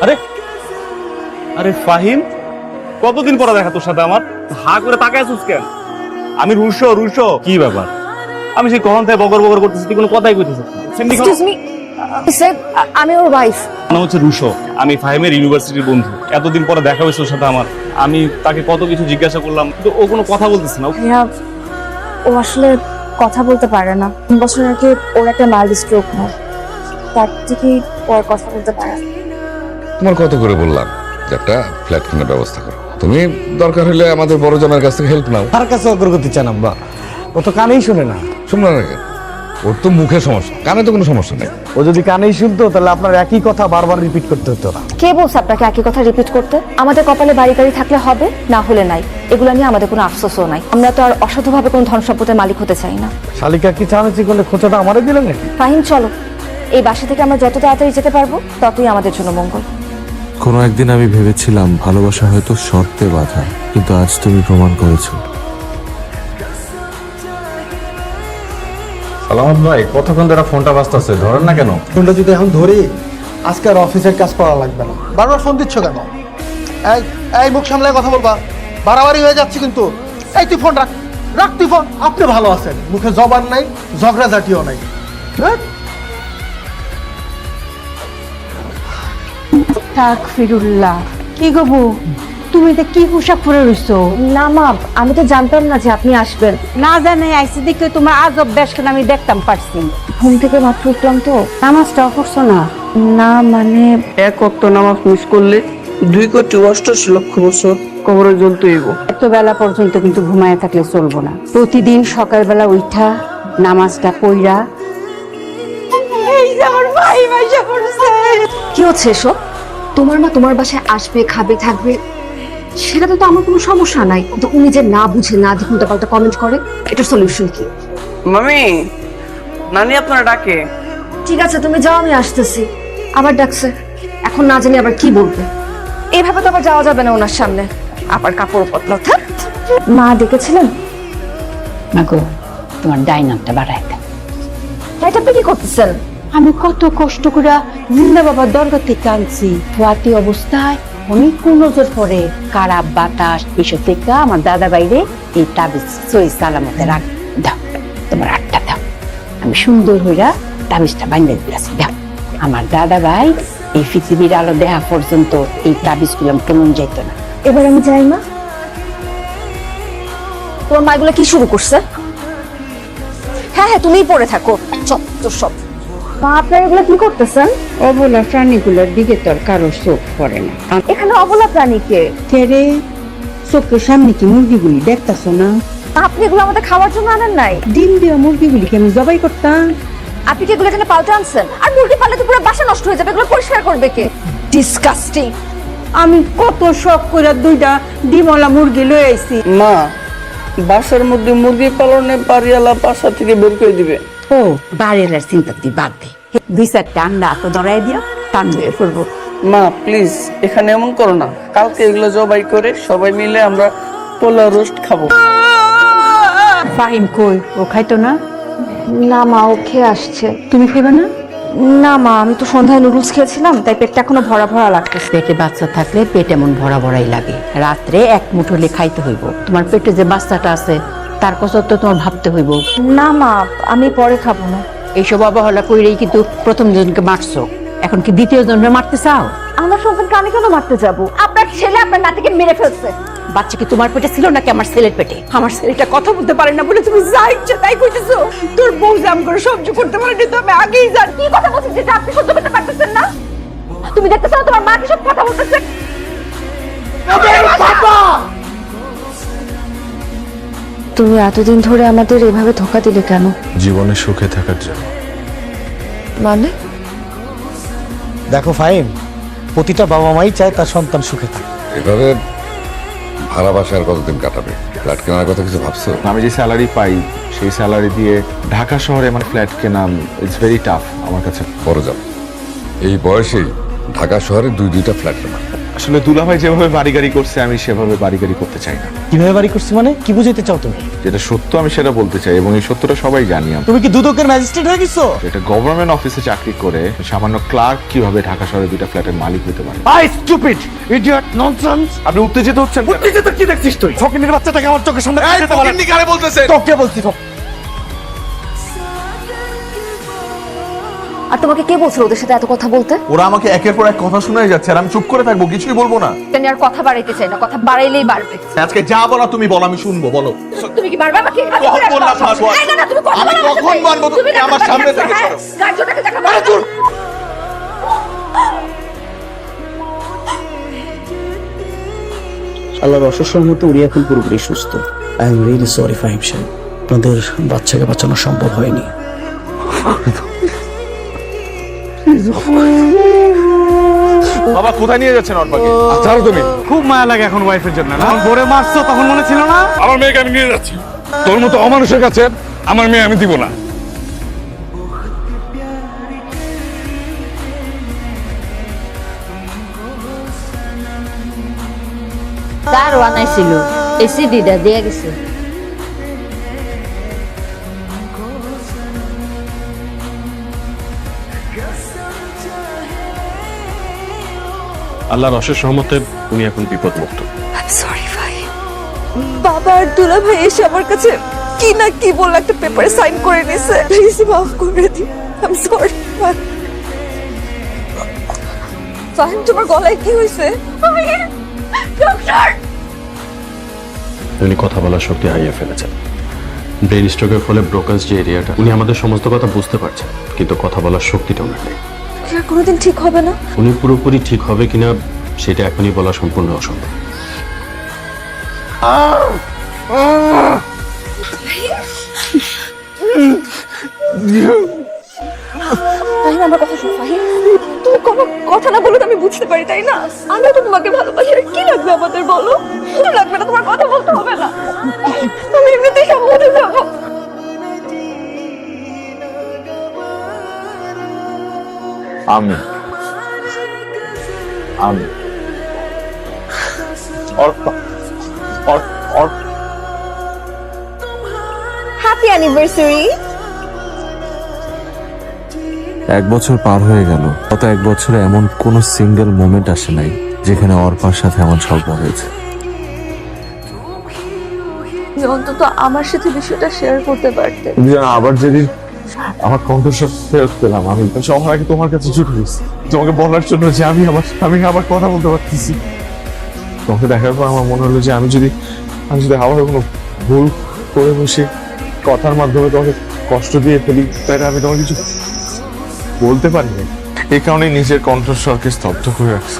আরে আরে ফাহিম কতদিন পরে দেখা তোর সাথে আমার? হা করে তাকায় আছিস কেন? আমি রুশো রুশো। কি ব্যাপার? আমি সেই কখন থেকে বগর বগর করতেছি তুই কোনো কথাই কইতেছিস। এক্সকিউজ মি স্যার আমি ওর ওয়াইফ নাম হচ্ছে রুশো। আমি ফাহিমের ইউনিভার্সিটির বন্ধু। এতদিন পরে দেখা হয়েছে ওর সাথে আমার। আমি তাকে কত কিছু জিজ্ঞাসা করলাম কিন্তু ও কোনো কথা বলতেছে না। ও- আসলে কথা বলতে পারে না। তিন বছর আগে ওর একটা মাইল্ড স্ট্রোক হয়। তার থেকেই ও আর কথা বলতে পারে না। তোমার কত করে বললাম যে একটা ফ্ল্যাট কেনার ব্যবস্থা করো। তুমি দরকার হলে আমাদের বড় জামাইয়ের কাছ থেকে হেল্প নাও। তার কাছে অগ্রগতি চান আব্বা ও তো কানেই শুনে না। শুনলো না কেন? ওর তো মুখে সমস্যা। কানে তো কোনো সমস্যা নেই। ও যদি কানেই শুনতো তাহলে আপনার একই কথা বারবার রিপিট করতে হতো না। কে বলছে আপনাকে একই কথা রিপিট করতে? আমাদের কপালে বাড়ি গাড়ি থাকলে হবে না হলে নাই। এগুলো নিয়ে আমাদের কোনো আফসোসও নাই। আমরা তো আর অসাধুভাবে কোনো ধন সম্পদের মালিক হতে চাই না। শালিকা কি চানাচি করলে খোঁচাটা আমারে দিলে নাকি? ফাহিম চলো। এই বাসা থেকে আমরা যত তাড়াতাড়ি যেতে পারব ততই আমাদের জন্য মঙ্গল। কোনো একদিন আমি ভেবেছিলাম ভালোবাসা হয়তো শর্তে বাধা কিন্তু আজ তুমি প্রমাণ করেছ। সালামত ভাই কতক্ষণ ধরে ফোনটা বাজতেছে? ধরেন না কেন? ফোনটা যদি এখন ধরি আজকে আর অফিসের কাজ করা লাগবে না। বারবার ফোন দিচ্ছ কেন? এই এই মুখ সামলায় কথা বলবা। বাড়াবাড়ি হয়ে যাচ্ছে কিন্তু। এই তুই ফোন রাখ। রাখ তুই ফোন। আপনি ভালো আছেন। মুখে জবান নাই ঝগড়া জাতীয় নাই। হ্যাঁ? তাক ফিরুল্লাহ। কি গো বউ? তুমি তো কি পোশাক পরে রইছো? না মা আমি তো জানতাম না যে আপনি আসবেন। না জানে আইসি দেখে তোমার আজব বেশখান আমি দেখতাম পারছি। ঘুম থেকে মাত্র উঠলাম তো। নামাজটাও করছ না? না মানে এক অক্ত নামাজ মিস করলে দুই কোটি অষ্টাশি লক্ষ বছর কবরে জ্বলতে হইব। এত বেলা পর্যন্ত কিন্তু ঘুমায় থাকলে চলবো না। প্রতিদিন সকালবেলা উঠা নামাজটা পইরা কি হচ্ছে এসব? তোমার মা তোমার বাসায় আসবে খাবে থাকবে সেটাতে তো আমার কোনো সমস্যা নাই। কিন্তু উনি যে না বুঝে না দেখুন পাল্টা কমেন্ট করে এটার সলিউশন কি? মামি নানি আপনার ডাকে। ঠিক আছে তুমি যাও আমি আসতেছি। আবার ডাকছে। এখন না জানি আবার কি বলবে। এইভাবে তো আবার যাওয়া যাবে না ওনার সামনে। আবার কাপড় পতলা থাক। মা ডেকেছিলেন? মাগো তোমার ডাইনামটা দাও এটা আপনি কি করতেছেন? আমি কত কষ্ট করে জিন্দা বাবার দরগা থেকে আনছি। অবস্থায় অনেক নজর পরে খারাপ বাতাস। এসব থেকে আমার দাদা বাইরে এই তাবিজ সই সালামতে রাখ। দাও, তোমার আটটা দাও। আমি সুন্দর হইরা তাবিজটা বানিয়ে দিয়েছি দাও, আমার দাদা ভাই এই পৃথিবীর আলো দেহা পর্যন্ত এই তাবিজ গুলাম কেমন যাইত না। এবার আমি যাই, মা। তোমার মা এগুলো কি শুরু করছে? হ্যাঁ হ্যাঁ তুমিই পড়ে থাকো। চত্ব সব। আপনার এগুলো কি করতেছেন? অবলা প্রাণীগুলোর দিকে তোর কারও চোখ পড়ে না। এখানে অবলা প্রাণীকে চোখের সামনে কি মুরগিগুলি দেখতাছ না? আপনি এগুলো আমাদের খাওয়ার জন্য আনেন নাই? ডিম দেওয়া মুরগিগুলিকে আমি জবাই করতাম। আপনি কি এগুলো এখানে পাল্টে আনছেন? আর মুরগি পাললে তো পুরো বাসা নষ্ট হয়ে যাবে এগুলো পরিষ্কার করবে কে? ডিসকাস্টিং আমি কত শখ করে দুইটা ডিমলা মুরগি লয়ে আইছি। মা বাসার মধ্যে মুরগি পালনে বাড়িওয়ালা বাসা থেকে বের করে দিবে। ও বাড়ির চিন্তা তুই বাদ দে। দুই চারটা আন্ডা তো ধরাই দিও টান দিয়ে করব মা প্লিজ এখানে এমন করো না। কালকে এগুলো জবাই করে সবাই মিলে আমরা পোলা রোস্ট খাব। ফাহিম কই? ও খাইতো না? না মা ও খেয়ে আসছে। তুমি খাইবে না? না মা আমি তো সন্ধ্যায় নুডলস খেয়েছিলাম তাই পেটটা এখনও ভরা ভরা লাগতেছে। পেটে বাচ্চা থাকলে পেট এমন ভরা ভরাই লাগে। রাত্রে এক মুঠো হলে খাইতে হইব। তোমার পেটে যে বাচ্চাটা আছে তার কথা তো তোমার ভাবতে হইব। না মা আমি পরে খাব না। এইসব অবহেলা কইরেই কিন্তু প্রথম জনকে মারছো। এখন কি দ্বিতীয় জনকে মারতে চাও? আমার সন্তানকে আমি কেন মারতে যাব? আপনার ছেলে আপনার নাতিকে মেরে ফেলছে। বাচ্চা কি তোমার পেটে ছিল নাকি আমার ছেলের পেটে? আমার ছেলেটা কথা বলতে পারে না বলে তুমি যা ইচ্ছা তাই কইতেছো। তোর বউ জাম করে সহ্য করতে পারেনি তো আমি আগেই জানি। কি কথা বলছিস যেটা আপনি সহ্য করতে পারতেছেন না? তুমি দেখতেছো না তোমার মা কি সব কথা বলতেছে? তুমি এতদিন ধরে আমাদের এভাবে ধোকা দিলে কেন? জীবনে সুখে থাকার জন্য। মানে? দেখো ফাইন প্রতিটা বাবা মাই চায় তার সন্তান সুখে থাকে। এভাবে ভাড়া আর কতদিন কাটাবে? ফ্ল্যাট কেনার কথা কিছু ভাবছ? আমি যে স্যালারি পাই সেই স্যালারি দিয়ে ঢাকা শহরে আমার ফ্ল্যাট কেনা ইটস ভেরি টাফ আমার কাছে। বড় যাও এই বয়সেই ঢাকা শহরে দুই দুইটা ফ্ল্যাট নেবা আসলে দুলাভাই যেভাবে বাড়ি গাড়ি করছে আমি সেভাবে বাড়ি গাড়ি করতে চাই না। কীভাবে বাড়ি করছি মানে? কি বুঝাইতে চাও তুমি? যেটা সত্য আমি সেটা বলতে চাই এবং এই সত্যটা সবাই জানি আমি। তুমি কি দুদকের ম্যাজিস্ট্রেট হয়ে গেছো? এটা গভর্নমেন্ট অফিসে চাকরি করে সামান্য ক্লার্ক কীভাবে ঢাকা শহরে দুইটা ফ্ল্যাটের মালিক হতে পারে? আই স্টুপিড ইডিয়ট ননসেন্স আপনি উত্তেজিত হচ্ছেন উত্তেজিত কি দেখছিস তুই? ফকিনের বাচ্চাটাকে আমার চোখের সামনে কারে বলতেছে তোকে বলছি আর তোমাকে কে বলছিল ওদের সাথে এত কথা বলতে ওরা আমাকে একের পর এক কথা শোনাই যাচ্ছে আর আমি চুপ করে থাকব কিছুই বলব না এটা নিয়ে আর কথা বাড়াইতে চাই না কথা বাড়াইলেই বাড়বে আজকে যা বলা তুমি বলো আমি শুনব বলো তুমি কি মারবে আমাকে কখন বললাম মারবো? এই না, না, তুমি কথা আমি বলো না কখন আমাকে। মারবো? তুমি না আমার কথা সামনে থেকে হ্যাঁ? সরো। গার্জনটাকে দেখা মারো, দূর। আল্লাহর অসুস্থর মতো উনি এখন পুরোপুরি সুস্থ I am really sorry Fahim সাহেব আপনাদের বাচ্চাকে বাঁচানো সম্ভব হয়নি বাবা কোথায় নিয়ে যাচ্ছেন অর্পাকে ছাড়ো তুমি। খুব মায়া লাগে এখন ওয়াইফের জন্য না? ভোরে মারছো তখন মনে ছিল না? আমার মেয়েকে আমি নিয়ে যাচ্ছি। তোর মতো অমানুষের কাছে আমার মেয়ে আমি দিব না। তার বানাইছিল এসিডিটা দিয়ে গেছে। আল্লাহর অশেষ সহমতে উনি এখন বিপদ মুক্ত সরি ভাই। বাবা আর দুলা ভাই এসে আমার কাছে কি না কি বলে একটা পেপারে সাইন করে নিছে প্লিজ মাফ করে দিন আই এম সরি ফাহিম তোমার গলায় কি হয়েছে? ডক্টর উনি কথা বলার শক্তি হারিয়ে ফেলেছেন। ব্রেন স্ট্রোকের ফলে ব্রোকাস যে এরিয়াটা উনি আমাদের সমস্ত কথা বুঝতে পারছেন কিন্তু কথা বলার শক্তিটা ওনার নেই। আর কোনোদিন ঠিক হবে না? উনি পুরোপুরি ঠিক হবে কিনা সেটা এখনই বলা সম্পূর্ণ অসম্ভব। ফাহিম আমার কথা শোনো ফাহিম। তুমি কোনো কথা না বলে তো আমি বুঝতে পারি তাই না? আমিও তো তোমাকে ভালোবাসি আর কি লাগবে আমাদের বলো? কিছু লাগবে না তোমার কথা বলতে হবে না। আমি। আমি। অর্পা অর- অর- হ্যাপি অ্যানিভার্সারি এক বছর পার হয়ে গেল। গত এক বছরে এমন কোনো সিঙ্গেল মোমেন্ট আসে নাই যেখানে অর্পার সাথে আমার স্বল্প হয়েছে। অন্তত আমার সাথে বিষয়টা শেয়ার করতে পারতে। তুমি আবার যেদিন আমার কণ্ঠস্বর ফেরত পেলাম আমি। সবার আগে তোমার কাছে ছুটে গেছি তোমাকে বলার জন্য যে আমি আমার আমি আবার কথা বলতে পারতেছি। তোমাকে দেখার পর আমার মনে হলো যে আমি যদি আমি যদি আবার কোনো ভুল করে বসে কথার মাধ্যমে তোমাকে কষ্ট দিয়ে ফেলি, তাহলে আমি তোমার কিছু বলতে পারি না এই কারণে নিজের কণ্ঠস্বরকে স্তব্ধ করে রাখছি।